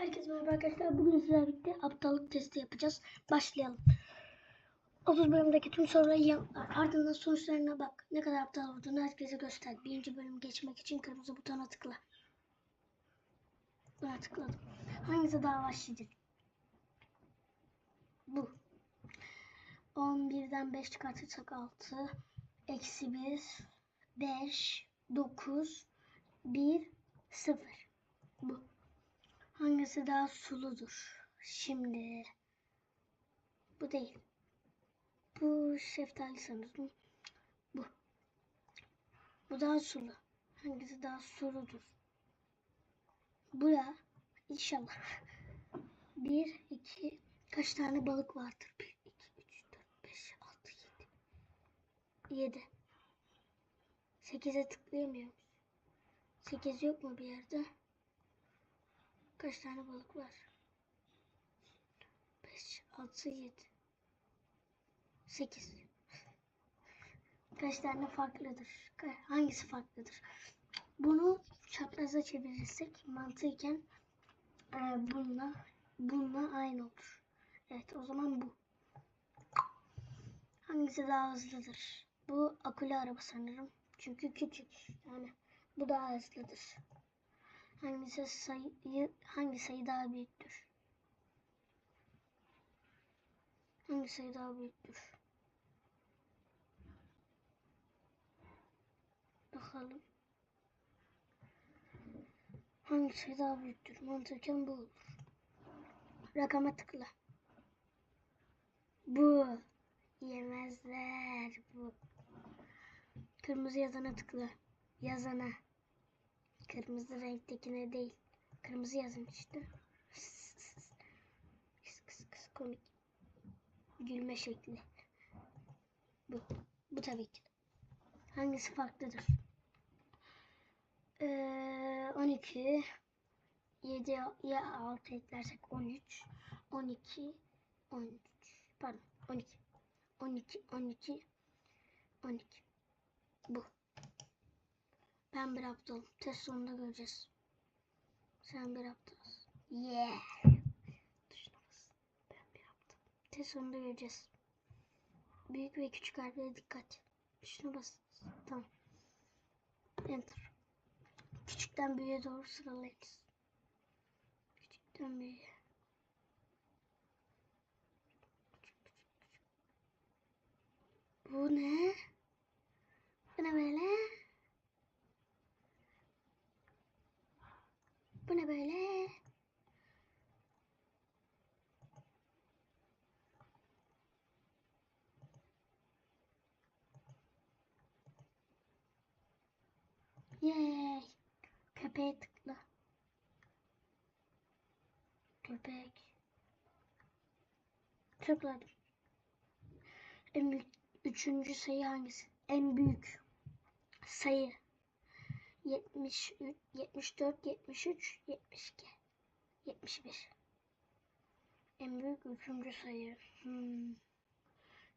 Herkese merhaba arkadaşlar. Bugün sizlerle birlikte aptallık testi yapacağız. Başlayalım. 30 bölümdeki tüm soruları yanıtla. Ardından sonuçlarına bak. Ne kadar aptal olduğunu herkese göster. Birinci bölüm geçmek için kırmızı butona tıkla. Buna tıkladım. Hangisi daha başlıcı? Bu. 11'den 5 çıkartırsak 6. Eksi 1. 5. 9. 1. 0. Bu. Hangisi daha suludur? Şimdi bu değil. Bu şeftali sanırım. Bu. Bu daha sulu. Hangisi daha suludur? Bu ya. İnşallah. Bir, iki, kaç tane balık vardır? Bir, iki, üç, dört, beş, altı, yedi. Yedi. Sekize tıklayamıyoruz. Sekiz yok mu bir yerde? Kaç tane balık var? 5, 6, 7, 8. Kaç tane farklıdır? Hangisi farklıdır? Bunu çapraza çevirirsek mantıken e, bununla bununla aynı olur. Evet o zaman bu. Hangisi daha hızlıdır? Bu akülü araba sanırım. Çünkü küçük. Yani bu daha hızlıdır. Hangisi sayı hangi sayı daha büyüktür? Hangi sayı daha büyüktür? Bakalım. Hangi sayı daha büyüktür? Mantıken bu olur. Rakama tıkla. Bu. Yemezler bu. Kırmızı yazana tıkla. Yazana. Kırmızı renktekine değil. Kırmızı işte. Kıs kıs kıs komik. Gülme şekli. Bu. Bu tabii ki. Hangisi farklıdır? Ee, 12 7 ya 6 eklersek 13 12 13 pardon 12 12 12 12 bu. Ben bir aptalım. Test sonunda göreceğiz. Sen bir aptalsın. Yeah. Tuşuna bas. Ben bir aptalım. Test sonunda göreceğiz. Büyük ve küçük harflere dikkat. Tuşuna bas. Tamam. Enter. Küçükten büyüğe doğru sıralayınız. Küçükten büyüğe. Bu ne? Bu ne böyle? Bu ne böyle? Yay. Köpeğe tıkla. Köpek. Tıkladım. En büyük, üçüncü sayı hangisi? En büyük sayı. 73, 74, 73, 72, 71. En büyük üçüncü sayı. Hmm.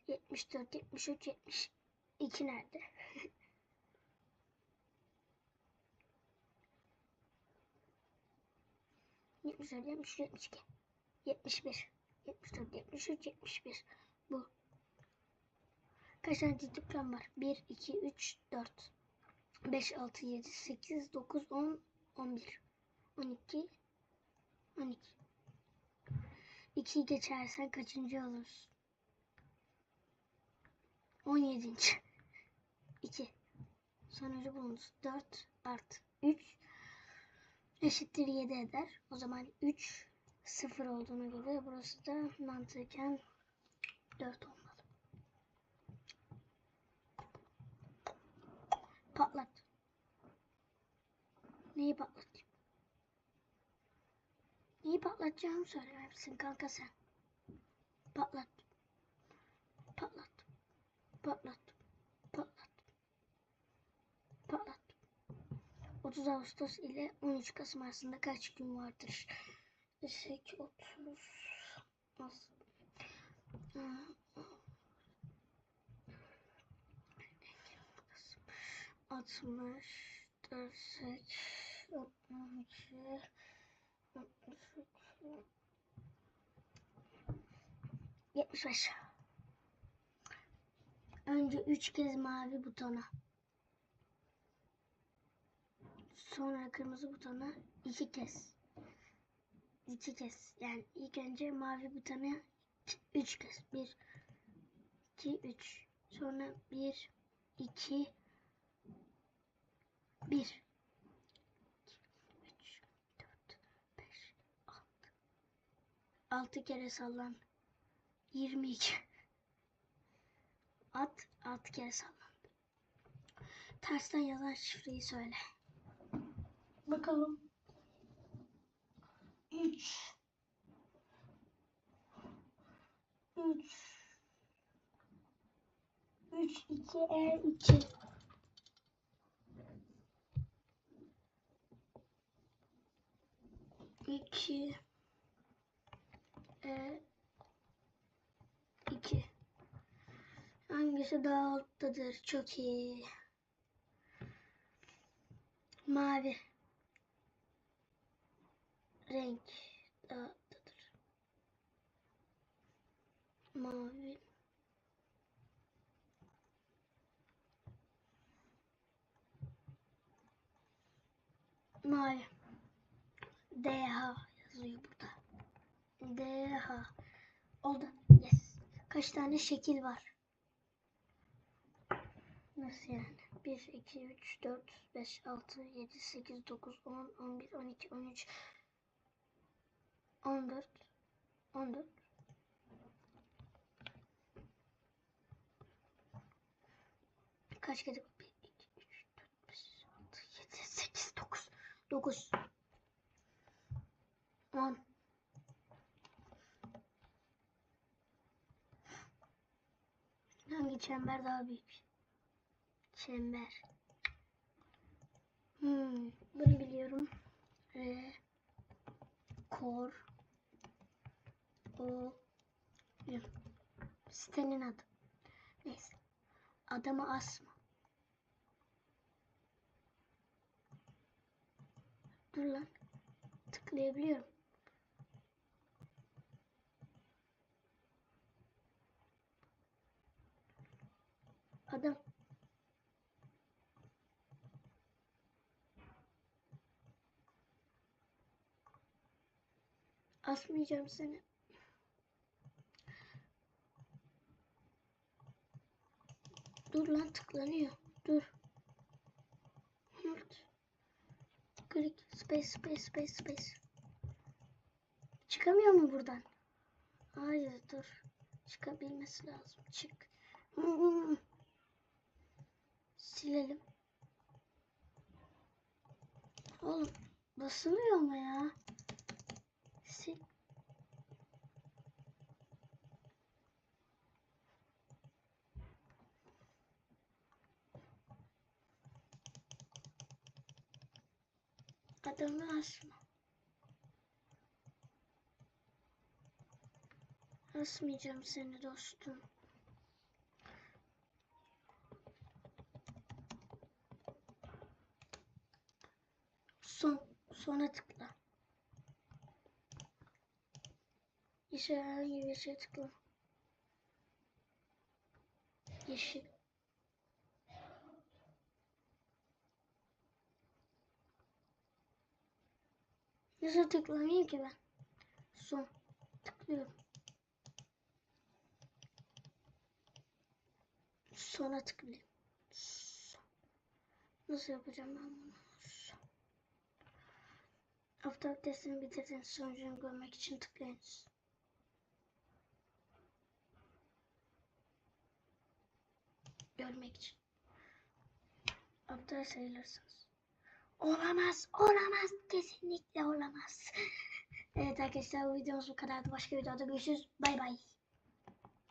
74, 73, 72 nerede? Yetmiş dört, yetmiş, yetmiş iki, yetmiş bir, yetmiş dört, yetmiş üç, yetmiş bir. Bu. Kaç tane dikdörtgen var? Bir, iki, üç, dört. 5, 6, 7, 8, 9, 10, 11, 12, 12. 2'yi geçersen kaçıncı olursun? 17. 2. Sonucu bulunuz. 4 artı 3 eşittir 7 eder. O zaman 3 0 olduğuna göre burası da mantıken 4 olmalı. Patlat. Neyi patlatayım? Neyi patlatacağımı söyler misin kanka sen? Patlat. Patlat. Patlat. Patlat. Patlat. 30 Ağustos ile 13 Kasım arasında kaç gün vardır? Desek 30 60 dersek 62 68 Yetmiş beş. Önce üç kez mavi butona. Sonra kırmızı butona iki kez. İki kez. Yani ilk önce mavi butona üç kez. Bir, iki, üç. Sonra bir, iki, bir. 3, 4, 5, 6. 6 kere sallan. 22. At 6 kere sallan. Tersten yazan şifreyi söyle. Bakalım. 3 3 3 2 E 2 2 e 2 Hangisi daha alttadır? Çok iyi. Mavi. Renk daha alttadır. Mavi. Mavi. DH yazıyor DH. Oldu. Yes. Kaç tane şekil var? Nasıl yani? 1, 2, 3, 4, 5, 6, 7, 8, 9, 10, 11, 12, 13, 14, 14. Kaç kere? 1, 2, 3, 4, 5, 6, 7, 8, 9. 9. 10. Hangi çember daha büyük? Çember. Hmm, bunu biliyorum. Re, kor, o, yum. Sitenin adı. Neyse. Adamı asma. Dur lan. Tıklayabiliyorum. Asmayacağım seni. Dur lan tıklanıyor. Dur. Dur. Click space space space space. Çıkamıyor mu buradan? Hayır dur. Çıkabilmesi lazım. Çık. Silelim. Oğlum basılıyor ama ya. Adamı asma. Asmayacağım seni dostum. Son. Sona tıkla. İşe herhangi bir şey tıkla. Yeşil. Nasıl tıklamayayım ki ben? Son. Tıklıyorum. Sona tıklayayım. Son. Nasıl yapacağım ben bunu? Son. Hafta testini bitirdiniz. Sonucunu görmek için tıklayınız. Görmek için. Aptal sayılırsınız. Olamaz, olamaz. Kesinlikle olamaz. evet arkadaşlar videomuz bu kadardı. Başka videoda görüşürüz. Bay bay.